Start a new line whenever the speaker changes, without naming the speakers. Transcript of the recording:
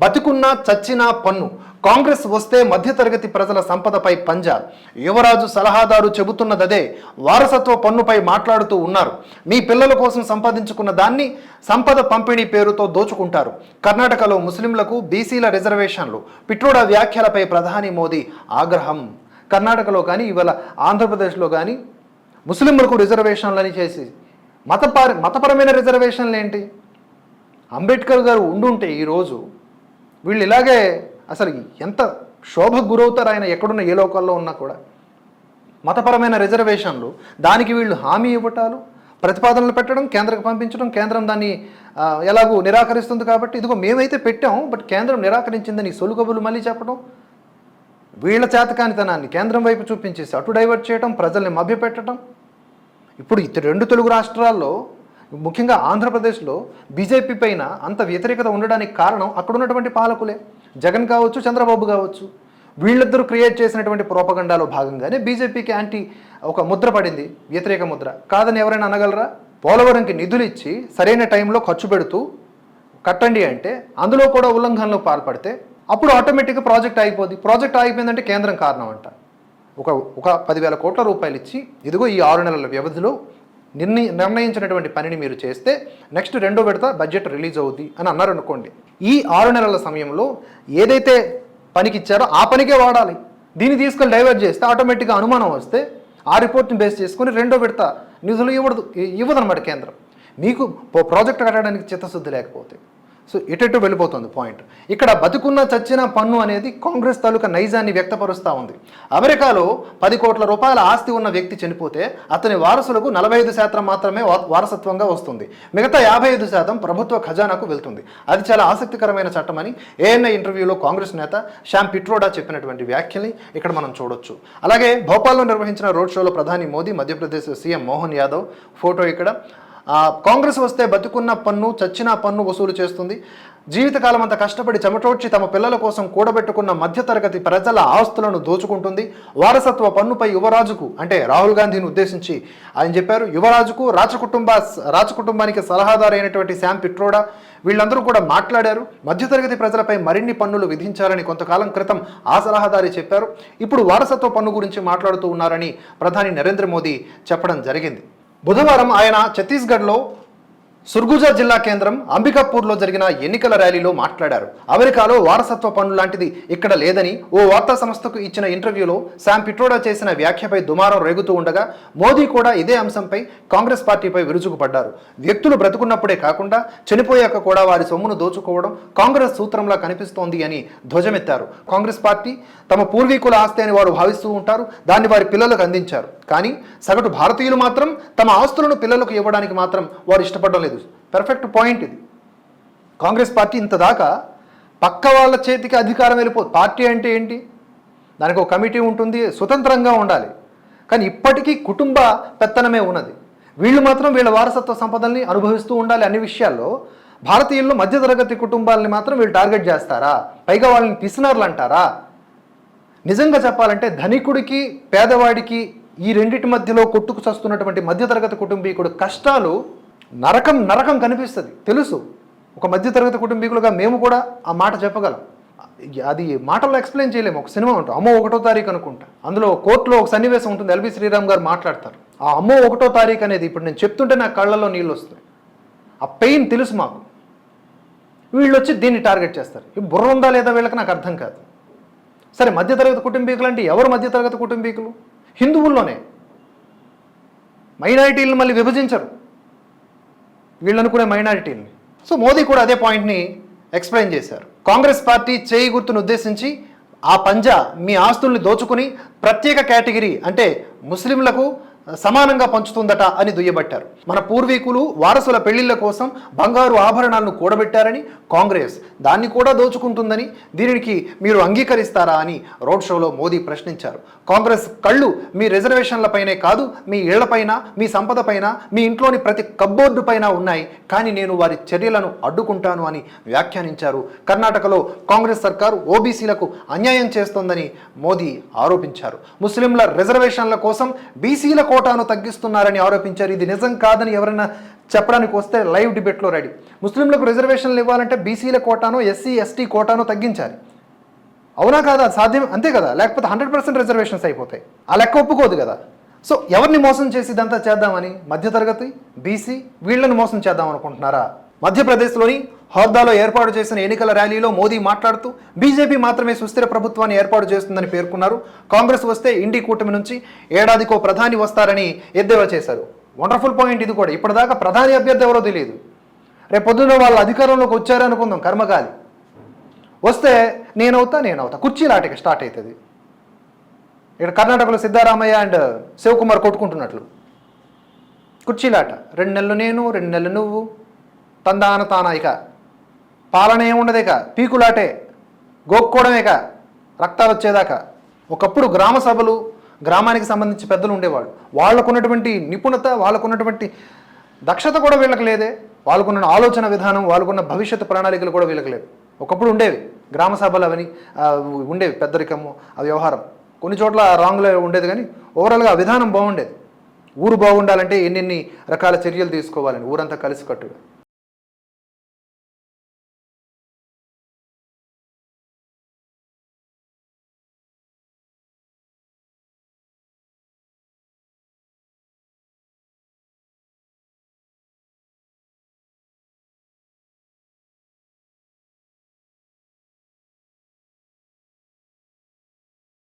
బతికున్నా చచ్చినా పన్ను. కాంగ్రెస్ వస్తే మధ్యతరగతి ప్రజల సంపదపై పంజా యువరాజు సలహాదారు చెబుతున్నదదే వారసత్వ పన్నుపై మాట్లాడుతూ ఉన్నారు. మీ పిల్లల కోసం సంపాదించుకున్న దాన్ని సంపద పంపిణీ పేరుతో దోచుకుంటారు. కర్ణాటకలో ముస్లింలకు బీసీల రిజర్వేషన్లు. పిట్రోడా వ్యాఖ్యలపై ప్రధాని మోదీ ఆగ్రహం. కర్ణాటకలో కానీ ఇవాళ ఆంధ్రప్రదేశ్లో కానీ ముస్లింలకు రిజర్వేషన్లని చేసి మతపర మతపరమైన రిజర్వేషన్లు ఏంటి అంబేద్కర్ గారు ఉండుంటే ఈరోజు వీళ్ళు ఇలాగే అసలు ఎంత శోభకు గురవుతారు ఆయన ఎక్కడున్న ఏ లోకాల్లో ఉన్నా కూడా. మతపరమైన రిజర్వేషన్లు దానికి వీళ్ళు హామీ ఇవ్వటాలు ప్రతిపాదనలు పెట్టడం కేంద్రకు పంపించడం కేంద్రం దాన్ని ఎలాగో ఎలాగూ నిరాకరిస్తుంది కాబట్టి ఇదిగో మేమైతే పెట్టాం బట్ కేంద్రం నిరాకరించిందని సొలుకబులు మళ్ళీ చెప్పడం వీళ్ళ చేతకానితనాన్ని కేంద్రం వైపు చూపించేసి అటు డైవర్ట్ చేయడం ప్రజల్ని మభ్యపెట్టడం ఇప్పుడు ఇత రెండు తెలుగు రాష్ట్రాల్లో ముఖ్యంగా ఆంధ్రప్రదేశ్లో బీజేపీ పైన అంత వ్యతిరేకత ఉండడానికి కారణం అక్కడ ఉన్నటువంటి పాలకులే. జగన్ కావచ్చు చంద్రబాబు కావచ్చు. వీళ్ళిద్దరూ క్రియేట్ చేసినటువంటి ప్రోపగండాలో భాగంగానే బీజేపీకి యాంటీ ఒక ముద్ర పడింది వ్యతిరేక ముద్ర. కాదని ఎవరైనా అనగలరా? పోలవరంకి నిధులు ఇచ్చి సరైన టైంలో ఖర్చు పెడుతూ కట్టండి అంటే అందులో కూడా ఉల్లంఘనలో పాల్పడితే అప్పుడు ఆటోమేటిక్గా ప్రాజెక్ట్ అయిపోద్ది ప్రాజెక్ట్ ఆగిపోయిందంటే కేంద్రం కారణం అంట. ఒక ఒక పదివేల కోట్ల రూపాయలు ఇచ్చి ఇదిగో ఈ ఆరు నెలల వ్యవధిలో నిర్ణయి నిర్ణయించినటువంటి పనిని మీరు చేస్తే నెక్స్ట్ రెండో విడత బడ్జెట్ రిలీజ్ అవుద్ది అని అన్నారు అనుకోండి ఈ ఆరు నెలల సమయంలో ఏదైతే పనికి ఇచ్చారో ఆ పనికే వాడాలి. దీన్ని తీసుకొని డైవర్ట్ చేస్తే ఆటోమేటిక్గా అనుమానం వస్తే ఆ రిపోర్ట్ని బేస్ చేసుకొని రెండో విడత నిధులు ఇవ్వదు ఇవ్వదన్నమాట కేంద్రం. మీకు ప్రాజెక్ట్ కట్టడానికి చిత్తశుద్ధి లేకపోతే సో ఇటు వెళ్ళిపోతుంది పాయింట్ ఇక్కడ బతుకున్న చచ్చిన పన్ను అనేది కాంగ్రెస్ తాలూకా నైజాన్ని వ్యక్తపరుస్తూ ఉంది. అమెరికాలో పది కోట్ల రూపాయల ఆస్తి ఉన్న వ్యక్తి చనిపోతే అతని వారసులకు నలభై ఐదు శాతం మాత్రమే వారసత్వంగా వస్తుంది. మిగతా యాభై ఐదు శాతం ప్రభుత్వ ఖజానాకు వెళ్తుంది. అది చాలా ఆసక్తికరమైన చట్టమని ఏఎన్ఐ ఇంటర్వ్యూలో కాంగ్రెస్ నేత శ్యామ్ పిట్రోడా చెప్పినటువంటి వ్యాఖ్యల్ని ఇక్కడ మనం చూడొచ్చు. అలాగే భోపాల్లో నిర్వహించిన రోడ్ షోలో ప్రధాని మోదీ మధ్యప్రదేశ్ సీఎం మోహన్ యాదవ్ ఫోటో ఇక్కడ. కాంగ్రెస్ వస్తే బతుకున్న పన్ను చచ్చిన పన్ను వసూలు చేస్తుంది. జీవితకాలం అంతా కష్టపడి చెమటోడ్చి తమ పిల్లల కోసం కూడబెట్టుకున్న మధ్యతరగతి ప్రజల ఆస్తులను దోచుకుంటుంది. వారసత్వ పన్నుపై యువరాజుకు అంటే రాహుల్ గాంధీని ఉద్దేశించి ఆయన చెప్పారు యువరాజుకు రాచకుటుంబ రాచకుటుంబానికి సలహాదారు అయినటువంటి శామ్ పిట్రోడా వీళ్ళందరూ కూడా మాట్లాడారు. మధ్యతరగతి ప్రజలపై మరిన్ని పన్నులు విధించారని కొంతకాలం క్రితం ఆ సలహాదారి చెప్పారు. ఇప్పుడు వారసత్వ పన్ను గురించి మాట్లాడుతూ ఉన్నారని ప్రధాని నరేంద్ర మోదీ చెప్పడం జరిగింది. బుధవారం ఆయన ఛత్తీస్గఢ్లో సుర్గుజా జిల్లా కేంద్రం అంబికాపూర్లో జరిగిన ఎన్నికల ర్యాలీలో మాట్లాడారు. అమెరికాలో వారసత్వ పన్ను లాంటిది ఇక్కడ లేదని ఓ వార్తా సంస్థకు ఇచ్చిన ఇంటర్వ్యూలో శామ్ పిట్రోడా చేసిన వ్యాఖ్యపై దుమారం రేగుతూ ఉండగా మోదీ కూడా ఇదే అంశంపై కాంగ్రెస్ పార్టీపై విరుచుకుపడ్డారు. వ్యక్తులు బ్రతుకున్నప్పుడే కాకుండా చనిపోయాక కూడా వారి సొమ్మును దోచుకోవడం కాంగ్రెస్ సూత్రంలా కనిపిస్తోంది అని ధ్వజమెత్తారు. కాంగ్రెస్ పార్టీ తమ పూర్వీకుల ఆస్తి అని వారు భావిస్తూ ఉంటారు దాన్ని వారి పిల్లలకు అందించారు. కానీ సగటు భారతీయులు మాత్రం తమ ఆస్తులను పిల్లలకు ఇవ్వడానికి మాత్రం వారు ఇష్టపడడం లేదు. పెర్ఫెక్ట్ పాయింట్ ఇది. కాంగ్రెస్ పార్టీ ఇంత దాకా పక్క వాళ్ళ చేతికి అధికారం వెళ్ళిపోదు. పార్టీ అంటే ఏంటి? దానికి ఒక కమిటీ ఉంటుంది స్వతంత్రంగా ఉండాలి. కానీ ఇప్పటికీ కుటుంబ పెత్తనమే ఉన్నది. వీళ్ళు మాత్రం వీళ్ళ వారసత్వ సంపదల్ని అనుభవిస్తూ ఉండాలి అన్ని విషయాల్లో. భారతీయుల్లో మధ్యతరగతి కుటుంబాలని మాత్రం వీళ్ళు టార్గెట్ చేస్తారా? పైగా వాళ్ళని పిసినార్లు అంటారా? నిజంగా చెప్పాలంటే ధనికుడికి పేదవాడికి ఈ రెండింటి మధ్యలో కొట్టుకు చస్తున్నటువంటి మధ్యతరగతి కుటుంబీకుడు కష్టాలు నరకం నరకం కనిపిస్తుంది. తెలుసు. ఒక మధ్యతరగతి కుటుంబీకులుగా మేము కూడా ఆ మాట చెప్పగలం. అది మాటల్లో ఎక్స్ప్లెయిన్ చేయలేము. ఒక సినిమా ఉంటుంది. అమ్మో ఒకటో తారీఖు అనుకుంటా. అందులో కోర్టులో ఒక సన్నివేశం ఉంటుంది. ఎల్బి శ్రీరామ్ గారు మాట్లాడతారు. ఆ అమ్మో ఒకటో తారీఖు అనేది ఇప్పుడు నేను చెప్తుంటే నా కళ్ళల్లో నీళ్ళు వస్తాయి. ఆ పెయిన్ తెలుసు మాకు. వీళ్ళు వచ్చి దీన్ని టార్గెట్ చేస్తారు. ఈ బుర్ర ఉందా లేదా వీళ్ళకి నాకు అర్థం కాదు. సరే మధ్యతరగతి కుటుంబీకులు అంటే ఎవరు మధ్యతరగతి కుటుంబీకులు? హిందువుల్లోనే. మైనారిటీలను మళ్ళీ విభజించరు. వీళ్ళు అనుకునే మైనారిటీని సో మోదీ కూడా అదే పాయింట్ని ఎక్స్ప్లెయిన్ చేశారు. కాంగ్రెస్ పార్టీ చేయి గుర్తును ఉద్దేశించి ఆ పంజా మీ ఆస్తుల్ని దోచుకుని ప్రత్యేక కేటగిరీ అంటే ముస్లింలకు సమానంగా పంచుతుందట అని దుయ్యబట్టారు. మన పూర్వీకులు వారసుల పెళ్ళిళ్ళ కోసం బంగారు ఆభరణాలను కూడబెట్టారని కాంగ్రెస్ దాన్ని కూడా దోచుకుంటుందని దీనికి మీరు అంగీకరిస్తారా అని రోడ్ షోలో మోదీ ప్రశ్నించారు. కాంగ్రెస్ కళ్ళు మీ రిజర్వేషన్లపైనే కాదు మీ ఇళ్ళపైన మీ సంపదపైన మీ ఇంట్లోని ప్రతి కబ్బోర్డు పైన ఉన్నాయి. కానీ నేను వారి చర్యలను అడ్డుకుంటాను అని వ్యాఖ్యానించారు. కర్ణాటకలో కాంగ్రెస్ సర్కారు ఓబీసీలకు అన్యాయం చేస్తోందని మోదీ ఆరోపించారు. ముస్లింల రిజర్వేషన్ల కోసం బీసీల కోటాను తగ్గిస్తున్నారని ఆరోపించారు. ఇది నిజం కాదని ఎవరైనా చెప్పడానికి వస్తే లైవ్ డిబేట్లో రెడీ. ముస్లింలకు రిజర్వేషన్లు ఇవ్వాలంటే బీసీల కోటాను ఎస్సీ ఎస్టీ కోటాను తగ్గించాలి. అవునా కాదా? సాధ్యం? అంతే కదా? లేకపోతే హండ్రెడ్ పర్సెంట్ రిజర్వేషన్స్ అయిపోతాయి. ఆ లెక్క ఒప్పుకోదు కదా. సో ఎవరిని మోసం చేసి ఇదంతా చేద్దామని మధ్యతరగతి బీసీ వీళ్ళని మోసం చేద్దాం అనుకుంటున్నారా? మధ్యప్రదేశ్లోని హోద్దాలో ఏర్పాటు చేసిన ఎన్నికల ర్యాలీలో మోదీ మాట్లాడుతూ బీజేపీ మాత్రమే సుస్థిర ప్రభుత్వాన్ని ఏర్పాటు చేస్తుందని పేర్కొన్నారు. కాంగ్రెస్ వస్తే ఇండి కూటమి నుంచి ఏడాదికో ప్రధాని వస్తారని ఎద్దేవా చేశారు. వండర్ఫుల్ పాయింట్ ఇది కూడా. ఇప్పటిదాకా ప్రధాని అభ్యర్థి ఎవరో తెలియదు. రేపు పొద్దున్న వాళ్ళు అధికారంలోకి వచ్చారనుకుందాం కర్మగాలి. వస్తే నేనవుతా నేనవుతా. కుర్చీలాటకి స్టార్ట్ అవుతుంది ఇక్కడ కర్ణాటకలో సిద్ధారామయ్య అండ్ శివకుమార్ కొట్టుకుంటున్నట్లు. కుర్చీలాట రెండు నెలలు నేను రెండు నెలలు నువ్వు. తందాన తానా ఇక పాలన ఏముండదు ఇక పీకులాటే. గోక్కోవడమే ఇక రక్తాలు వచ్చేదాకా. ఒకప్పుడు గ్రామ సభలు గ్రామానికి సంబంధించి పెద్దలు ఉండేవాళ్ళు. వాళ్ళకున్నటువంటి నిపుణత వాళ్ళకున్నటువంటి దక్షత కూడా వీళ్ళకి లేదే. వాళ్ళకున్న ఆలోచన విధానం వాళ్ళకున్న భవిష్యత్ ప్రణాళికలు కూడా వీళ్ళకి లేవు. ఒకప్పుడు ఉండేవి. గ్రామ సభలు అవని ఉండేవి. పెద్దరికము ఆ వ్యవహారం. కొన్ని చోట్ల రాంగ్లో ఉండేది కానీ ఓవరాల్గా ఆ విధానం బాగుండేది. ఊరు బాగుండాలంటే ఎన్నెన్ని రకాల చర్యలు తీసుకోవాలని ఊరంతా కలిసికట్టుగా.